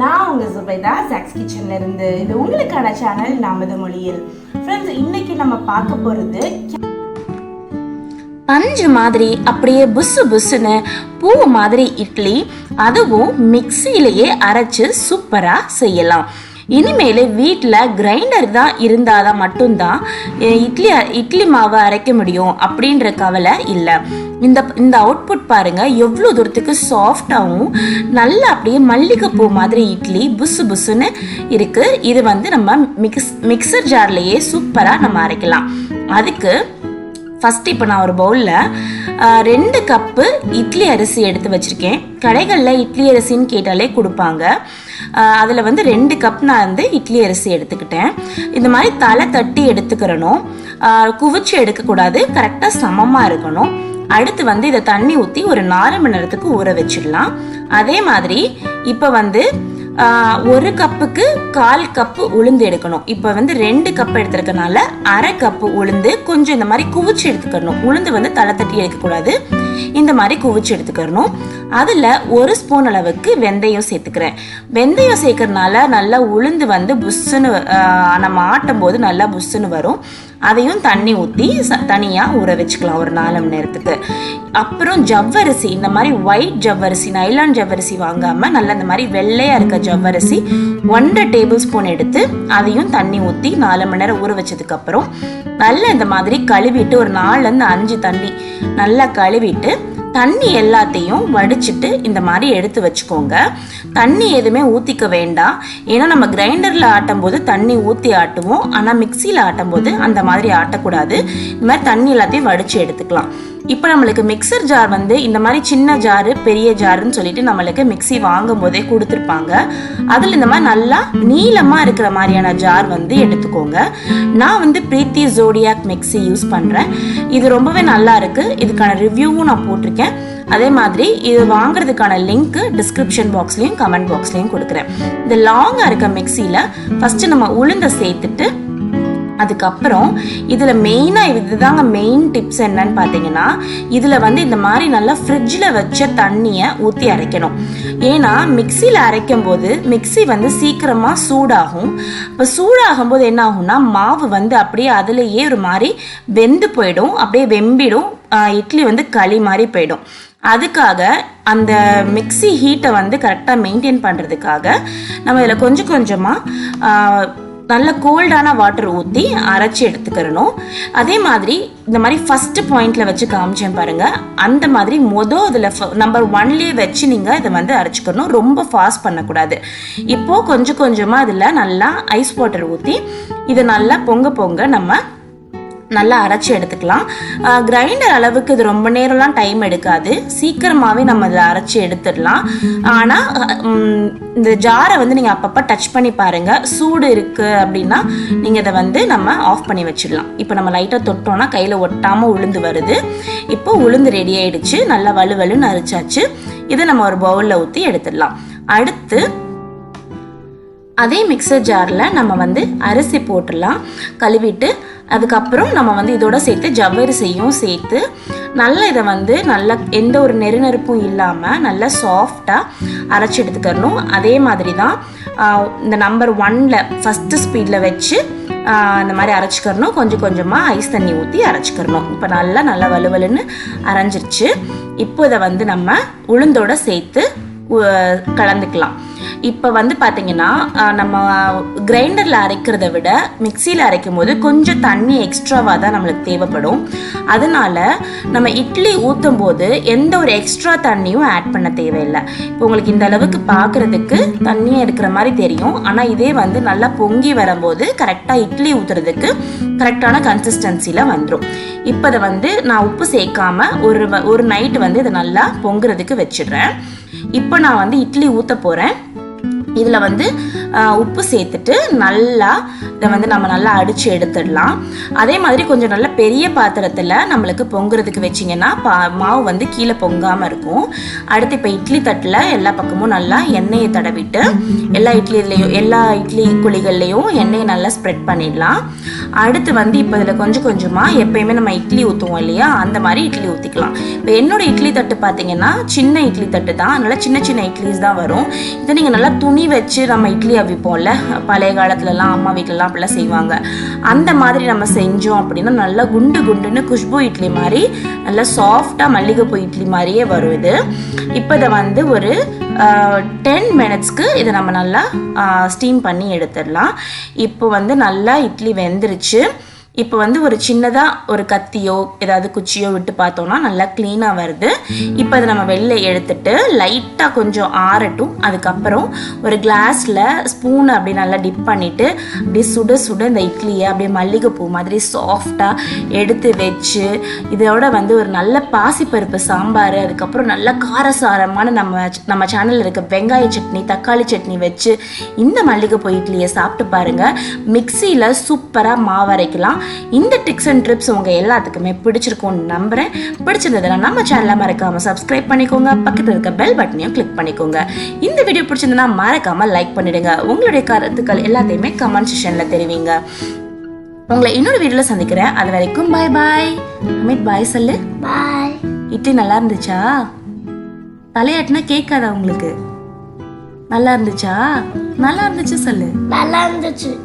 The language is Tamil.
நான் உங்கள் சுபைதா ஜாக்ஸ் கிச்சன்ல இருந்து. இது உங்களுக்கான சேனல் நமது மொழியில். ஃப்ரெண்ட்ஸ் இன்னைக்கு நம்ம பார்க்க போறது பஞ்சு மாதிரி அப்படியே புசு புசுன்னு பூ மாதிரி இட்லி அதுவும் மிக்சியிலேயே அரைச்சு சூப்பராக செய்யலாம். இனிமேல் வீட்டில் கிரைண்டர் தான் இருந்தால் தான் மட்டும்தான் இட்லி இட்லி மாவை அரைக்க முடியும் அப்படின்ற கவலை இல்லை. இந்த இந்த அவுட்புட் பாருங்க எவ்வளோ தூரத்துக்கு சாஃப்டாகவும் நல்லா அப்படியே மல்லிகைப்பூ மாதிரி இட்லி புசு புசுன்னு இருக்கு. இது வந்து நம்ம மிக்ஸ் மிக்சர் ஜார்லேயே சூப்பராக நம்ம அரைக்கலாம். அதுக்கு ஃபஸ்ட் இப்போ நான் ஒரு பவுலில் ரெண்டு கப்பு இட்லி அரிசி எடுத்து வச்சுருக்கேன். கடைகளில் இட்லி அரிசின்னு கேட்டாலே கொடுப்பாங்க. அதில் வந்து ரெண்டு கப் நான் வந்து இட்லி அரிசி எடுத்துக்கிட்டேன். இந்த மாதிரி தலை தட்டி எடுத்துக்கிறணும். குவிச்சு எடுக்கக்கூடாது. கரெக்டாக சமமாக இருக்கணும். அடுத்து வந்து இதை தண்ணி ஊற்றி ஒரு நாலு மணி நேரத்துக்கு ஊற வச்சிடலாம். அதே மாதிரி இப்போ வந்து ஒரு கப்புக்கு கால் கப்பு உளுந்து எடுக்கணும். இப்போ வந்து ரெண்டு கப் எடுத்துருக்கனால அரை கப்பு உளுந்து கொஞ்சம் இந்த மாதிரி குவிச்சு எடுத்துக்கணும். உளுந்து வந்து தலை தட்டி எடுக்கக்கூடாது. இந்த மாதிரி குவிச்சு எடுத்துக்கணும் அதில் ஒரு ஸ்பூன் அளவுக்கு வெந்தயம் சேர்த்துக்கிறேன். வெந்தயம் சேர்க்கறனால நல்லா உளுந்து வந்து புஷ்ஷுன்னு ஆஹ், நம்ம ஆட்டும் போது நல்லா புஷ்ஷுன்னு வரும். அதையும் தண்ணி ஊற்றி தனியாக ஊற வச்சுக்கலாம் ஒரு நாலு மணி நேரத்துக்கு. அப்புறம் ஜவ்வரிசி இந்த மாதிரி ஒயிட் ஜவ்வரிசி நைலான் ஜவ்வரிசி வாங்காமல் நல்லா இந்த மாதிரி வெள்ளையாக இருக்க ஜவ்வரிசி ஒன்றரை டேபிள் ஸ்பூன் எடுத்து அதையும் தண்ணி ஊற்றி நாலு மணி நேரம் ஊற வச்சதுக்கப்புறம் நல்லா இந்த மாதிரி கழுவிட்டு ஒரு நாலுலேருந்து அஞ்சு தண்ணி நல்லா கழுவிட்டு தண்ணி எல்லாத்தையும் வடிச்சிட்டு இந்த மாதிரி எடுத்து வச்சுக்கோங்க. தண்ணி எதுவுமே ஊற்றிக்க வேண்டாம். ஏன்னா நம்ம கிரைண்டரில் ஆட்டும் போது தண்ணி ஊற்றி ஆட்டுவோம். ஆனால் மிக்சியில் ஆட்டும் போது அந்த மாதிரி ஆட்டக்கூடாது. இந்த மாதிரி தண்ணி எல்லாத்தையும் வடித்து எடுத்துக்கலாம். இப்போ நம்மளுக்கு மிக்சர் ஜார் வந்து இந்த மாதிரி சின்ன ஜாரு பெரிய ஜாருன்னு சொல்லிட்டு நம்மளுக்கு மிக்ஸி வாங்கும் போதே கொடுத்துருப்பாங்க. அதில் இந்த மாதிரி நல்லா நீளமாக இருக்கிற மாதிரியான ஜார் வந்து எடுத்துக்கோங்க. நான் வந்து பிரீத்தி ஜோடியாக் மிக்ஸி யூஸ் பண்ணுறேன் இது ரொம்பவே நல்லா இருக்கு. இதுக்கான ரிவ்யூவும் நான் போட்டிருக்கேன். அதே மாதிரி இது வாங்குறதுக்கான லிங்க் டிஸ்கிரிப்ஷன் பாக்ஸ்லையும் கமெண்ட் பாக்ஸ்லையும் கொடுக்குறேன். இந்த லாங்காக இருக்க மிக்சியில் ஃபஸ்ட்டு நம்ம உளுந்த சேர்த்துட்டு அதுக்கப்புறம் இதில் மெயினாக இதுதாங்க மெயின் டிப்ஸ் என்னன்னு பார்த்தீங்கன்னா இதில் வந்து இந்த மாதிரி நல்லா ஃப்ரிட்ஜில் வச்ச தண்ணியை ஊற்றி அரைக்கணும். ஏன்னா மிக்சியில் அரைக்கும் போது மிக்ஸி வந்து சீக்கிரமாக சூடாகும். இப்போ சூடாகும் போது என்ன ஆகும்னா மாவு வந்து அப்படியே அதுலேயே ஒரு மாதிரி வெந்து போயிடும். அப்படியே வெம்பிடும். இட்லி வந்து களி மாதிரி போயிடும். அதுக்காக அந்த மிக்ஸி ஹீட்டை வந்து கரெக்டாக மெயின்டைன் பண்ணுறதுக்காக நம்ம இதில் கொஞ்சம் கொஞ்சமாக நல்ல கோல்டான வாட்டர் ஊற்றி அரைச்சி எடுத்துக்கிறணும். அதே மாதிரி இந்த மாதிரி ஃபஸ்ட்டு பாயிண்டில் வச்சு காமிச்சேன் பாருங்கள் அந்த மாதிரி மொதல் இதில் நம்பர் ஒன்லேயே வச்சு நீங்கள் இதை வந்து அரைச்சிக்கணும். ரொம்ப ஃபாஸ்ட் பண்ணக்கூடாது. இப்போது கொஞ்சம் கொஞ்சமாக இதில் நல்லா ஐஸ் வாட்டர் ஊற்றி இதை நல்லா பொங்க பொங்க நம்ம நல்லா அரைச்சி எடுத்துக்கலாம். கிரைண்டர் அளவுக்கு இது ரொம்ப நேரம்லாம் டைம் எடுக்காது. சீக்கிரமாகவே நம்ம இதில் அரைச்சி எடுத்துடலாம். ஆனால் இந்த ஜாரை வந்து நீங்கள் அப்பப்போ டச் பண்ணி பாருங்கள் சூடு இருக்குது அப்படின்னா நீங்கள் இதை வந்து நம்ம ஆஃப் பண்ணி வச்சிடலாம். இப்போ நம்ம லைட்டாக தொட்டோம்னா கையில் ஒட்டாமல் உளுந்து வருது. இப்போ உளுந்து ரெடி ஆயிடுச்சு. நல்லா வலுவலுன்னு அரைச்சாச்சு. இதை நம்ம ஒரு பவுலில் ஊற்றி எடுத்துடலாம். அடுத்து அதே மிக்சர் ஜாரில் நம்ம வந்து அரிசி போட்டுடலாம். கழுவிட்டு அதுக்கப்புறம் நம்ம வந்து இதோட சேர்த்து ஜவ்வரிசையும் சேர்த்து நல்லா இதை வந்து நல்லா எந்த ஒரு நெருநெருப்பும் இல்லாமல் நல்லா சாஃப்டாக அரைச்சி எடுத்துக்கணும். அதே மாதிரி தான் இந்த நம்பர் ஒன்ல ஃபஸ்ட்டு ஸ்பீடில் வச்சு அந்த மாதிரி அரைச்சிக்கிறணும் கொஞ்சம் கொஞ்சமாக ஐஸ் தண்ணி ஊற்றி அரைச்சிக்கிறணும் இப்போ நல்லா நல்லா வலுவலுன்னு அரைஞ்சிருச்சு. இப்போ இதை வந்து நம்ம உளுந்தோட சேர்த்து கலந்துக்கலாம். இப்போ வந்து பார்த்தீங்கன்னா நம்ம கிரைண்டரில் அரைக்கிறத விட மிக்சியில் அரைக்கும் போது கொஞ்சம் தண்ணி எக்ஸ்ட்ராவாக தான் நம்மளுக்கு தேவைப்படும். அதனால நம்ம இட்லி ஊற்றும் போது எந்த ஒரு எக்ஸ்ட்ரா தண்ணியும் ஆட் பண்ண தேவையில்லை. இப்போ உங்களுக்கு இந்த அளவுக்கு பார்க்குறதுக்கு தண்ணியாக இருக்கிற மாதிரி தெரியும். ஆனால் இதே வந்து நல்லா பொங்கி வரும்போது கரெக்டாக இட்லி ஊற்றுறதுக்கு கரெக்டான கன்சிஸ்டன்சியில் வந்துடும் இப்போ அதை வந்து நான் உப்பு சேர்க்காம ஒரு ஒரு நைட்டு வந்து இதை நல்லா பொங்குறதுக்கு வச்சிடுறேன். இப்போ நான் வந்து இட்லி ஊற்ற போகிறேன் இதில் வந்து உப்பு சேர்த்துட்டு நல்லா இதை வந்து நம்ம நல்லா அடித்து எடுத்துடலாம். அதே மாதிரி கொஞ்சம் நல்ல பெரிய பாத்திரத்தில் நம்மளுக்கு பொங்குறதுக்கு வச்சிங்கன்னா பா மாவு வந்து கீழே பொங்காமல் இருக்கும். அடுத்து இப்போ இட்லி தட்டில் எல்லா பக்கமும் நல்லா எண்ணெயை தடவிட்டு எல்லா இட்லிலையும் எல்லா இட்லி குழிகள்லையும் எண்ணெயை நல்லா ஸ்ப்ரெட் பண்ணிடலாம். அடுத்து வந்து இப்போ இதில் கொஞ்சம் கொஞ்சமாக எப்பயுமே நம்ம இட்லி ஊற்றுவோம் இல்லையா? அந்த மாதிரி இட்லி ஊற்றிக்கலாம் இப்போ என்னோட இட்லி தட்டு பார்த்தீங்கன்னா சின்ன இட்லி தட்டு தான். அதனால் சின்ன சின்ன இட்லிஸ் தான் வரும். இதை நீங்கள் நல்லா துணி துணி வச்சு நம்ம இட்லி அவிப்போம்ல. பழைய காலத்துலலாம் அம்மா வீட்டிலலாம் அப்படிலாம் செய்வாங்க. அந்த மாதிரி நம்ம செஞ்சோம் அப்படின்னா நல்லா குண்டு குண்டுன்னு குஷ்பு இட்லி மாதிரி நல்லா சாஃப்டாக மல்லிகைப்பூ இட்லி மாதிரியே வரும் இது. இப்போ இதை வந்து ஒரு டென் மினிட்ஸ்க்கு இதை நம்ம நல்லா ஸ்டீம் பண்ணி எடுத்துடலாம். இப்போ வந்து நல்லா இட்லி வெந்துருச்சு. இப்போ வந்து ஒரு சின்னதாக ஒரு கத்தியோ ஏதாவது குச்சியோ விட்டு பார்த்தோம்னா நல்லா க்ளீனாக வருது. இப்போ அதை நம்ம வெளில எடுத்துட்டு லைட்டாக கொஞ்சம் ஆறட்டும். அதுக்கப்புறம் ஒரு கிளாஸில் ஸ்பூனை அப்படியே நல்லா டிப் பண்ணிவிட்டு அப்படியே சுட சுட இந்த இட்லியை அப்படியே மல்லிகைப்பூ மாதிரி சாஃப்டாக எடுத்து வச்சு இதோட வந்து ஒரு நல்ல பாசிப்பருப்பு சாம்பார் அதுக்கப்புறம் நல்ல காரசாரமான நம்ம நம்ம சேனலில் இருக்க வெங்காய சட்னி தக்காளி சட்னி வச்சு இந்த மல்லிகைப்பூ இட்லியை சாப்பிட்டு பாருங்க. மிக்சியில் சூப்பராக மாவரைக்கலாம் இந்த டிக்ஸ் அண்ட் ட்ரிப்ஸ் உங்கள் எல்லாத்துக்குமே பிடிச்சிருக்கும்னு நம்புகிறேன் பிடிச்சிருந்ததுன்னா நம்ம சேனலை மறக்காமல் சப்ஸ்கிரைப் பண்ணிக்கோங்க. பக்கத்தில் இருக்க பெல் பட்டனையும் கிளிக் பண்ணிக்கோங்க. இந்த வீடியோ பிடிச்சிருந்ததுன்னா மறக்காமல் லைக் பண்ணிடுங்க. உங்களுடைய கருத்துக்கள் எல்லாத்தையுமே கமெண்ட் செஷனில் தெரிவிங்க. உங்களை இன்னொரு வீடியோவில் சந்திக்கிறேன். அது வரைக்கும் பாய் பாய் அமித் பாய் சொல்லு. பாய் இட்லி நல்லா இருந்துச்சா? தலையாட்டினா கேட்காதா உங்களுக்கு? நல்லா இருந்துச்சா? நல்லா இருந்துச்சு சொல்லு. நல்லா இருந்துச்சு.